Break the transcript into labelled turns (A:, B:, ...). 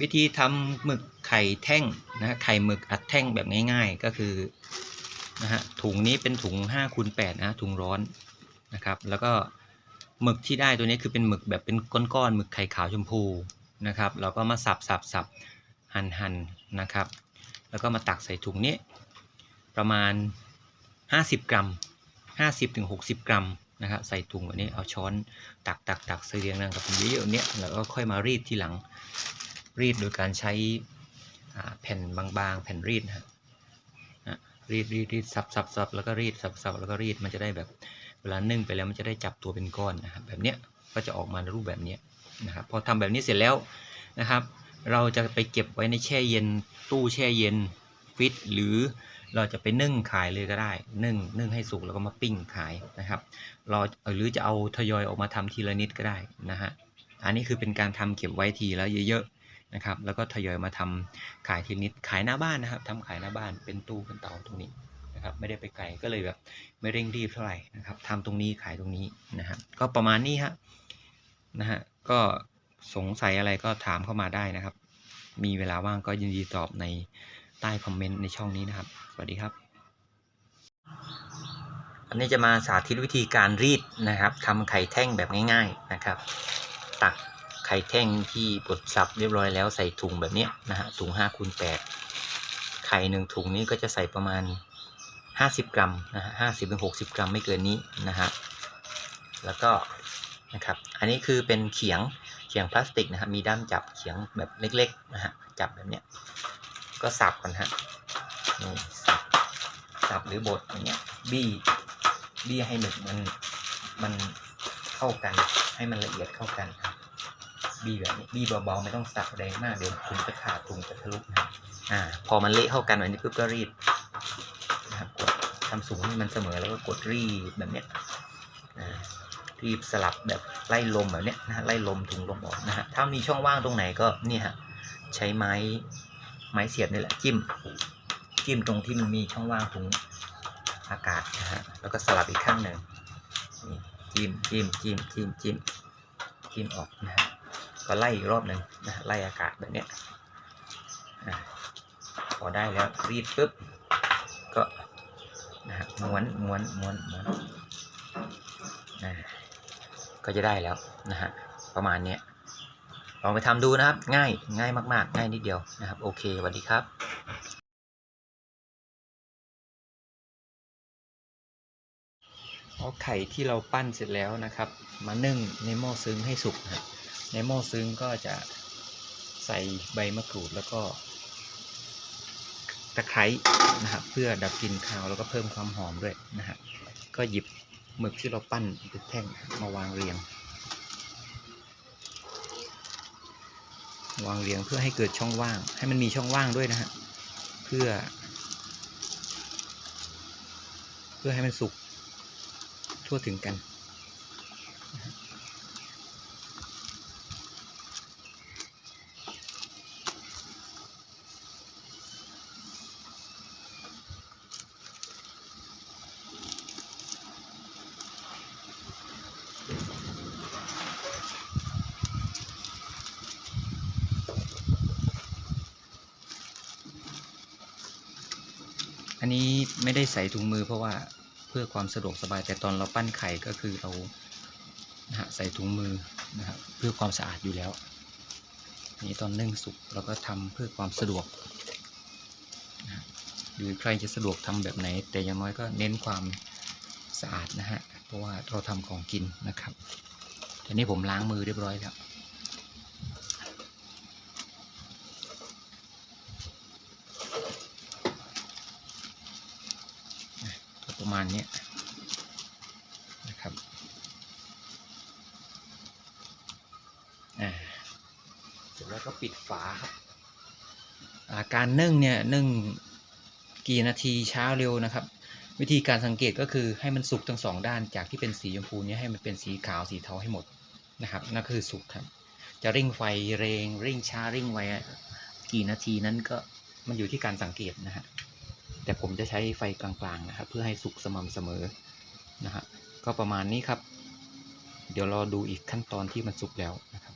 A: วิธีทำหมึกไข่แท่งนะไข่หมึกอัดแท่งแบบง่ายๆก็คือนะฮะถุงนี้เป็นถุง5คูณ8นะถุงร้อนนะครับ แล้วก็หมึกที่ได้ตัวนี้คือเป็นหมึกแบบเป็นก้อนๆหมึกไข่ขาวชมพูนะครับเราก็มาสับสับสับหั่นหั่นนะครับ แล้วก็มาตักใส่ถุงนี้ ประมาณ 50 กรัม 50ถึง60กรัมนะครับใส่ถุงแบบนี้เอาช้อนตักตักตักใส่เรียงนั่งกับเยอะๆเนี้ยแล้วก็ค่อยมารีดทีหลัง รีดโดยการใช้แผ่นบางๆ แผ่นรีดนะฮะรีดรีดรีดซับซับซับแล้วก็รีดซับซับแล้วก็รีดมันจะได้แบบเวลานึ่งไปแล้วมันจะได้จับตัวเป็นก้อนนะครับแบบเนี้ยก็จะออกมาในรูปแบบเนี้ยนะครับพอทำแบบนี้เสร็จแล้วนะครับ เราจะไปเก็บไว้ในแช่เย็นตู้แช่เย็นฟิตหรือเราจะไปนึ่งขายเลยก็ได้ นึ่งนึ่งให้สุกแล้วก็มาปิ้งขายนะครับ เราหรือจะเอาทยอยออกมาทำทีละนิดก็ได้นะฮะอันนี้คือเป็นการทำเก็บไว้ทีแล้วเยอะ นะครับแล้วก็ทยอยมาทำขายทีนิดขายหน้าบ้านนะครับทำขายหน้าบ้านเป็นตู้เป็นเตาตรงนี้นะครับไม่ได้ไปไกลก็เลยแบบไม่เร่งรีบเท่าไหร่นะครับทำตรงนี้ขายตรงนี้นะฮะก็ประมาณนี้ฮะนะฮะก็สงสัยอะไรก็ถามเข้ามาได้นะครับ มีเวลาว่างก็ยินดีตอบในใต้คอมเมนต์ในช่องนี้นะครับ สวัสดีครับ อันนี้จะมาสาธิตวิธีการรีดนะครับทำไข่แท่งแบบง่าย ๆนะครับ ตัก ไข่แท่งที่บดสับเรียบร้อยแล้วใส่ถุงแบบนี้นะฮะถุง5คูณ8ไข่หนึ่งถุงนี้ก็จะใส่ประมาณ 50 กรัมนะฮะห้าสิบถึงหกสิบกรัมไม่เกินนี้นะฮะแล้วก็นะครับอันนี้คือเป็นเขียงเขียงพลาสติกนะครับมีด้ามจับเขียงแบบเล็กๆนะฮะจับแบบเนี้ยก็สับกันฮะนี่สับสับหรือบดอย่างเงี้ยบี้บี้ให้หมึกมันมันเข้ากันให้มันละเอียดเข้ากันครั บีแบบนี้บีเบาๆไม่ต้องสับแรงมากเดี๋ยวถุงจะขาดถุงจะทะลุนะอ่า พอมันเละเข้ากันแบบนี้ปุ๊บก็รีดนะครับกดทำสูงให้มันเสมอแล้วก็กดรีดแบบเนี้ยอ่ารีบสลับแบบไล่ลมแบบเนี้ยนะฮะไล่ลมถุงลมออกนะฮะถ้ามีช่องว่างตรงไหนก็เนี่ยฮะใช้ไม้ไม้เสียบนี่แหละจิ้ม จิ้มตรงที่มันมีช่องว่างถุงอากาศนะฮะแล้วก็สลับอีกข้างหนึ่งนี่จิ้มจิ้มจิ้มจิ้มจิ้มจิ้มออกนะฮะ ก็ไล่อีกรอบหนึ่งนะไล่อากาศแบบนี้ยอะพอได้แล้วรีดปุ๊บก็นะฮะม้วนม้วนม้วนม้วนะก็จะได้แล้วนะฮะประมาณนี้ลองไปทำดูนะครับ ง่ายง่ายมากๆ ง่ายนิดเดียวนะครับ โอเคสวัสดีครับเอาไข่ที่เราปั้นเสร็จแล้วนะครับ มานึ่งในหม้อซึ้งให้สุกนะ ในหม้อซึ้งก็จะใส่ใบมะกรูดแล้วก็ตะไคร้นะครับเพื่อดับกลิ่นคาวแล้วก็เพิ่มความหอมด้วยนะฮะก็หยิบหมึกที่เราปั้นเป็นแท่งมาวางเรียง วางเรียงเพื่อให้เกิดช่องว่าง ให้มันมีช่องว่างด้วยนะฮะเพื่อ เพื่อให้มันสุกทั่วถึงกัน อันนี้ไม่ได้ใส่ถุงมือเพราะว่าเพื่อความสะดวกสบายแต่ตอนเราปั้นไข่ก็คือเรานะฮะใส่ถุงมือนะครับเพื่อความสะอาดอยู่แล้วนนี้ตอนนึ่งสุกเราก็ทำเพื่อความสะดวกนะหรือใครจะสะดวกทำแบบไหน แต่อย่างน้อยก็เน้นความสะอาดนะฮะเพราะว่าเราทำของกินนะครับทีนี้ผมล้างมือเรียบร้อยแล้ว ก็ประ มาณนี้นะครับเสร็จแล้วก็ปิดฝาครับอ่าการนึ่งเนี่ยนึ่งกี่นาทีช้าเร็วนะครับ วิธีการสังเกตก็คือให้มันสุกทั้งสองด้านจากที่เป็นสีชมพูเนี่ยให้มันเป็นสีขาวสีเทาให้หมดนะครับนั่นคือสุกครับจะริ่งไฟเรงริ่งช้าริ่งไวกี่นาทีนั้นก็มันอยู่ที่การสังเกตนะฮะ แต่ผมจะใช้ไฟกลางๆนะครับเพื่อให้สุกสม่ำเสมอนะฮะก็ประมาณนี้ครับ เดี๋ยวรอดูอีกขั้นตอนที่มันสุกแล้วนะครับ